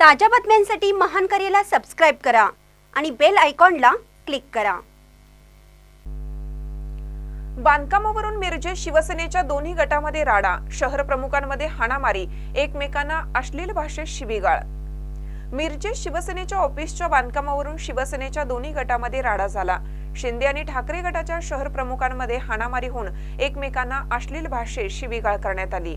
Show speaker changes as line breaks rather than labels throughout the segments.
ताज्या बातम्यांसाठी महान करेला सबस्क्राईब करा आणि बेल आयकॉनला क्लिक करा.
बांधकामावरून मिरजे शिवसेनेच्या दोन्ही गटामध्ये राडा शहर प्रमुखांमध्ये हाणामारी एकमेकांना अश्लील भाषेत शिबिगाळ मिरजे शिवसेनेच्या ऑफिसच्या बांधकामावरून शिवसेनेच्या दोन्ही गटामध्ये राडा झाला. शिंदे आणि ठाकरे गटाच्या शहर प्रमुखांमध्ये हाणामारी होऊन एकमेकांना अश्लील भाषेत शिवीगाळ करण्यात आली.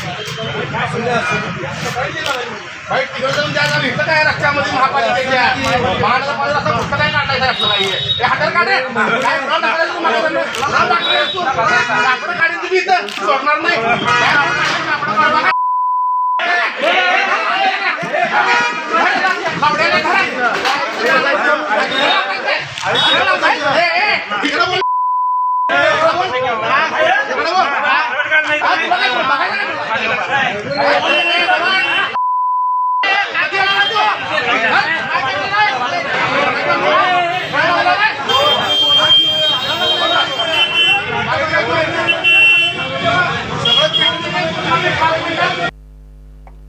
जोर आहे. तिकडे जाऊन इथं काय रस्त्यामध्ये महापालिकेच्या महानगरपालिका रस्ता कुठं काय काढायचा रस्ता नाहीये हे काढे. इथं. सोडणार नाही काय नाव टाकलं? कापडं काढ बघा. कापड्याने धरा. ए, ए, इकडं बोल. इकडं बोल. इकडं बोल. हा, तुला काय बोल, बघायला काय बोल? ए, ए, बाबा. काय केलं तू? हा? काय केलं नाही? काय बोलला नाही? सगळं पिटून ये, पाच मिनिटात.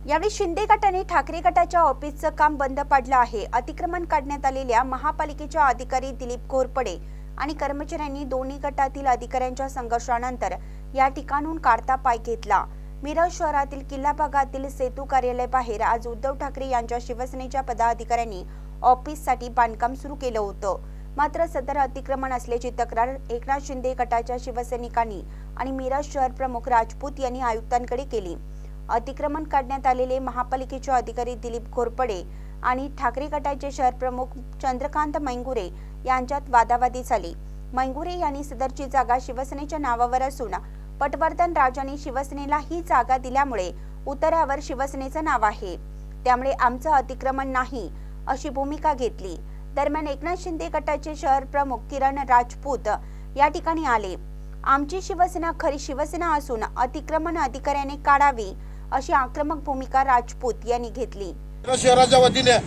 यावेळी शिंदे गटाने ठाकरे गटाच्या ऑफिसचं काम बंद पडलं आहे. अतिक्रमण काढण्यात आलेल्या महापालिकेच्या अधिकारी दिलीप घोरपडे आणि कर्मचाऱ्यांनी दोन्ही गटातील अधिकाऱ्यांच्या संघर्षानंतर या ठिकाणहून काढता पाय घेतला. मिरज शहरातील किल्ला भागातील सेतू कार्यालय बाहेर आज उद्धव ठाकरे यांच्या शिवसेनेच्या पदाधिकाऱ्यांनी ऑफिससाठी बांधकाम सुरू केलं होतं. मात्र सदर अतिक्रमण असल्याची तक्रार एकनाथ शिंदे गटाच्या शिवसैनिकांनी आणि मिरज शहर प्रमुख राजपूत यांनी आयुक्तांकडे केली. अतिक्रमण काढण्यात आलेले महापालिकेचे अधिकारी दिलीप घोरपडे आणि ठाकरे गटाचे शहर प्रमुख चंद्रकांत मैंगुरे यांच्यात वादावादी झाली. मैंगुरे यांनी सदरची जागा शिवसेनेच्या नावावर असून पटवर्धन राजांनी शिवसेनेला ही जागा दिल्यामुळे उतरावर शिवसेनेचं नाव आहे. त्यामुळे आमचं अतिक्रमण नाही अशी भूमिका घेतली. दरम्यान एकनाथ शिंदे गटाचे शहर प्रमुख किरण राजपूत या ठिकाणी आले. आमची शिवसेना खरी शिवसेना असून अतिक्रमण अधिकाऱ्याने काढावी अशी आक्रमक भूमिका राजपूत यांनी घेतली.
शहराच्या वतीने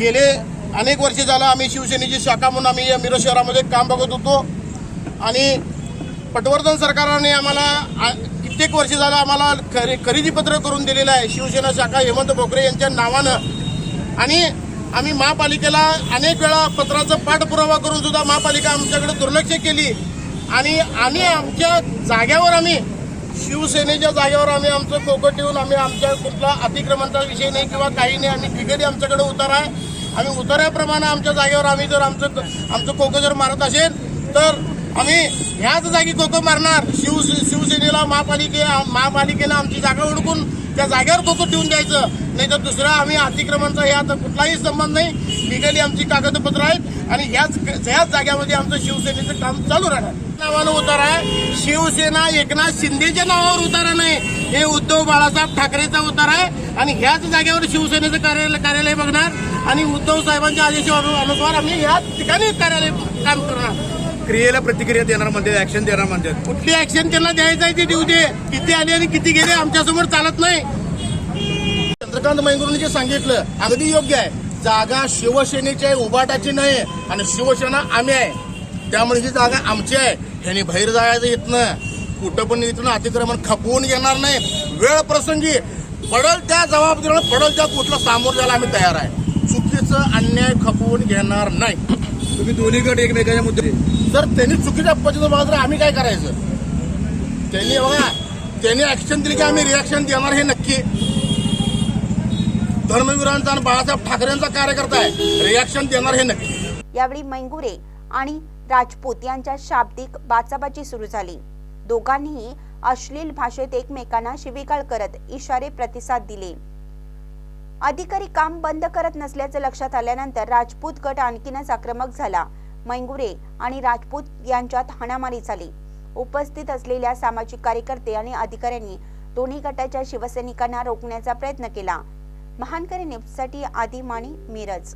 गेले अनेक वर्ष झालं आम्ही शिवसेनेची शाखा म्हणून आम्ही या मिरज शहरामध्ये काम बघत होतो. आणि पटवर्धन सरकारने आम्हाला कित्येक वर्ष झालं आम्हाला खरे खरेदी पत्र करून दिलेलं आहे. शिवसेना शाखा हेमंत भोकरे यांच्या नावानं. आणि आम्ही महापालिकेला अनेक वेळा पत्राचा पाठपुरावा करून सुद्धा महापालिका आमच्याकडे दुर्लक्ष केली. आणि आम्ही आमच्या जाग्यावर आम्ही शिवसेनेच्या जागेवर आम्ही आमचं कोकट ठेवून आम्ही आमच्या कुठला अतिक्रमणचा विषय नाही किंवा काही नाही आम्ही क्रिकेट आमच्याकडे उतार आहे. आम्ही उतार्याप्रमाणे आमच्या जागेवर आम्ही जर आमचं आमचं कोकं जर मारत असेल तर आम्ही ह्याच जागी कोकं मारणार. शिव शिवसेनेला महापालिके महापालिकेला आमची जागा ओळखून त्या जागेवर कोकं ठेवून द्यायचं. नाही तर दुसरा आम्ही अतिक्रमणचा ह्यात कुठलाही संबंध नाही. लिगली आमची कागदपत्र आहेत आणि ह्याच ह्याच जाग्यामध्ये आमचं शिवसेनेचं काम चालू राहणार. नावानं उतार आहे. शिवसेना एकनाथ शिंदेच्या नावावर उतारा नाही. हे उद्धव बाळासाहेब ठाकरेचा उतार आहे. आणि ह्याच जागेवर शिवसेनेचं कार्यालय कार्यालय बघणार. आणि उद्धव साहेबांच्या आदेशानुसार आम्ही ह्याच ठिकाणी कार्यालय काम करणार.
क्रियेला प्रतिक्रिया देणार म्हणते ऍक्शन देणार म्हणते.
कुठली ऍक्शन त्यांना द्यायचं आहे ते देऊ दे. किती आले आणि किती गेले आमच्यासमोर चालत नाही. चंद्रकांत मैंगुरूंनी जे सांगितलं अगदी योग्य आहे. जागा शिवसेनेची आहे उबाटाची नाही आणि शिवसेना आम्ही आहे. त्यामुळे ही जागा आमची आहे. ह्याने बाहेर जायचं इथनं कुठं पण इथनं अतिक्रमण खपवून घेणार नाही. वेळ प्रसंगी पडल त्या जबाबदारीला पडल त्या कुठलं सामोर जायला आम्ही तयार आहे. चुकीचं अन्याय खपवून घेणार नाही.
तुम्ही दोन्ही एकमेकाच्या मुद्दे
जर त्यांनी चुकीच्या पद्धतीनं बघा तर आम्ही काय करायचं? त्यांनी बघा त्यांनी ऍक्शन दिली की आम्ही रिॲक्शन देणार हे नक्की. धर्मवीरांचा आणि बाळासाहेब ठाकरेंचा कार्यकर्ता आहे. रिॲक्शन देणार हे नक्की.
यावेळी मैंगुरे आणि राजपूत यांच्या शाब्दिक बाचाबाची सुरू झाली. दोघांनीही अश्लील भाषेत एकमेकांना शिवीगाळ करत इशारे प्रतिसाद दिले. अधिकारी काम बंद करत नसल्याचं लक्षात आल्यानंतर राजपूत गट आणखीनच आक्रमक झाला. मैंगुरे आणि राजपूत यांच्यात हाणामारी झाली. उपस्थित असलेल्या सामाजिक कार्यकर्ते आणि अधिकाऱ्यांनी दोन्ही गटाच्या शिवसैनिकांना रोखण्याचा प्रयत्न केला. महानकरी न्यूजसाठी आदी माणी मिरज.